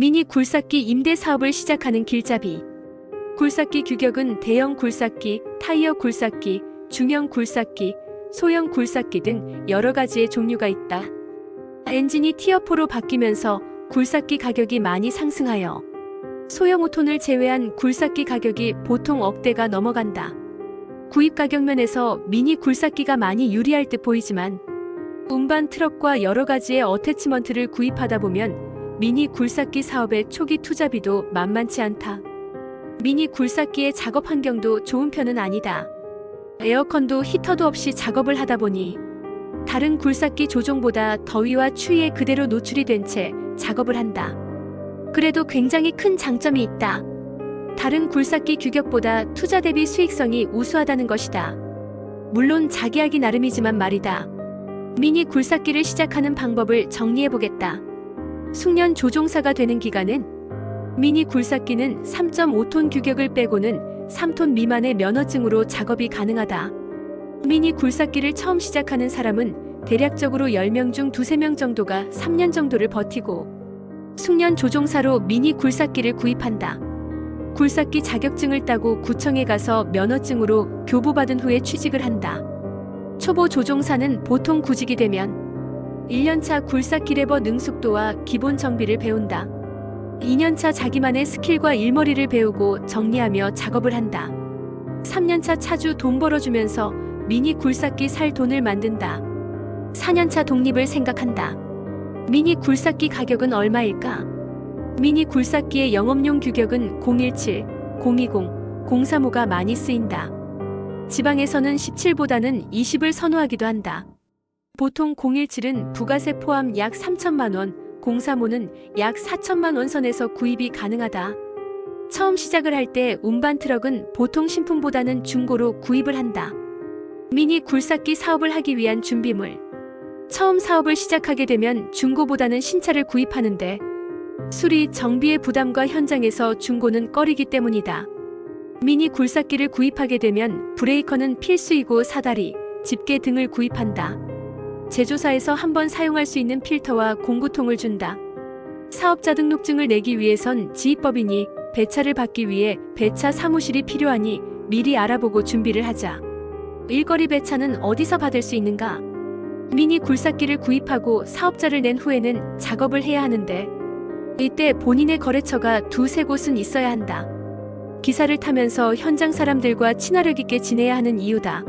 미니 굴삭기 임대 사업을 시작하는 길잡이. 굴삭기 규격은 대형 굴삭기, 타이어 굴삭기, 중형 굴삭기, 소형 굴삭기 등 여러 가지의 종류가 있다. 엔진이 티어4로 바뀌면서 굴삭기 가격이 많이 상승하여 소형 5톤을 제외한 굴삭기 가격이 보통 억대가 넘어간다. 구입 가격 면에서 미니 굴삭기가 많이 유리할 듯 보이지만 운반 트럭과 여러 가지의 어태치먼트를 구입하다 보면 미니 굴삭기 사업의 초기 투자비도 만만치 않다. 미니 굴삭기의 작업 환경도 좋은 편은 아니다. 에어컨도 히터도 없이 작업을 하다 보니 다른 굴삭기 조종보다 더위와 추위에 그대로 노출이 된 채 작업을 한다. 그래도 굉장히 큰 장점이 있다. 다른 굴삭기 규격보다 투자 대비 수익성이 우수하다는 것이다. 물론 자기하기 나름이지만 말이다. 미니 굴삭기를 시작하는 방법을 정리해 보겠다. 숙련 조종사가 되는 기간은 미니 굴삭기는 3.5톤 규격을 빼고는 3톤 미만의 면허증으로 작업이 가능하다. 미니 굴삭기를 처음 시작하는 사람은 대략적으로 10명 중 2, 3명 정도가 3년 정도를 버티고 숙련 조종사로 미니 굴삭기를 구입한다. 굴삭기 자격증을 따고 구청에 가서 면허증으로 교부받은 후에 취직을 한다. 초보 조종사는 보통 구직이 되면 1년차 굴삭기 레버 능숙도와 기본 정비를 배운다. 2년차 자기만의 스킬과 일머리를 배우고 정리하며 작업을 한다. 3년차 차주 돈 벌어주면서 미니 굴삭기 살 돈을 만든다. 4년차 독립을 생각한다. 미니 굴삭기 가격은 얼마일까? 미니 굴삭기의 영업용 규격은 017, 020, 035가 많이 쓰인다. 지방에서는 17보다는 20을 선호하기도 한다. 보통 017은 부가세 포함 약 3천만 원, 035는 약 4천만 원 선에서 구입이 가능하다. 처음 시작을 할 때 운반 트럭은 보통 신품보다는 중고로 구입을 한다. 미니 굴삭기 사업을 하기 위한 준비물. 처음 사업을 시작하게 되면 중고보다는 신차를 구입하는데 수리 정비의 부담과 현장에서 중고는 꺼리기 때문이다. 미니 굴삭기를 구입하게 되면 브레이커는 필수이고 사다리, 집게 등을 구입한다. 제조사에서 한 번 사용할 수 있는 필터와 공구통을 준다. 사업자 등록증을 내기 위해선 지휘법이니 배차를 받기 위해 배차 사무실이 필요하니 미리 알아보고 준비를 하자. 일거리 배차는 어디서 받을 수 있는가? 미니 굴삭기를 구입하고 사업자를 낸 후에는 작업을 해야 하는데 이때 본인의 거래처가 두세 곳은 있어야 한다. 기사를 타면서 현장 사람들과 친화력 있게 지내야 하는 이유다.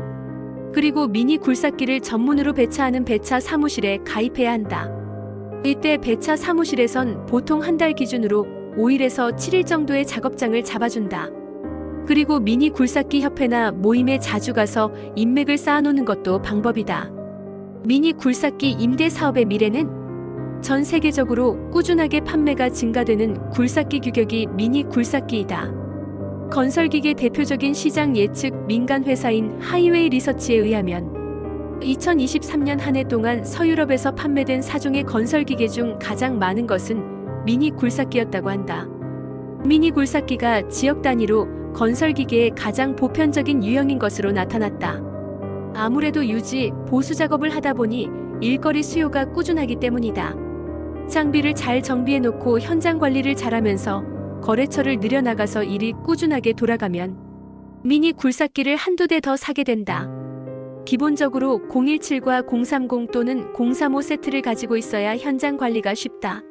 그리고 미니 굴삭기를 전문으로 배차하는 배차 사무실에 가입해야 한다. 이때 배차 사무실에선 보통 한 달 기준으로 5일에서 7일 정도의 작업장을 잡아준다. 그리고 미니 굴삭기 협회나 모임에 자주 가서 인맥을 쌓아놓는 것도 방법이다. 미니 굴삭기 임대 사업의 미래는 전 세계적으로 꾸준하게 판매가 증가되는 굴삭기 규격이 미니 굴삭기이다. 건설기계 대표적인 시장 예측 민간 회사인 하이웨이 리서치에 의하면 2023년 한 해 동안 서유럽에서 판매된 사종의 건설기계 중 가장 많은 것은 미니 굴삭기였다고 한다. 미니 굴삭기가 지역 단위로 건설기계의 가장 보편적인 유형인 것으로 나타났다. 아무래도 유지, 보수 작업을 하다 보니 일거리 수요가 꾸준하기 때문이다. 장비를 잘 정비해 놓고 현장 관리를 잘하면서 거래처를 늘려나가서 일이 꾸준하게 돌아가면 미니 굴삭기를 한두 대 더 사게 된다. 기본적으로 017과 030 또는 035 세트를 가지고 있어야 현장 관리가 쉽다.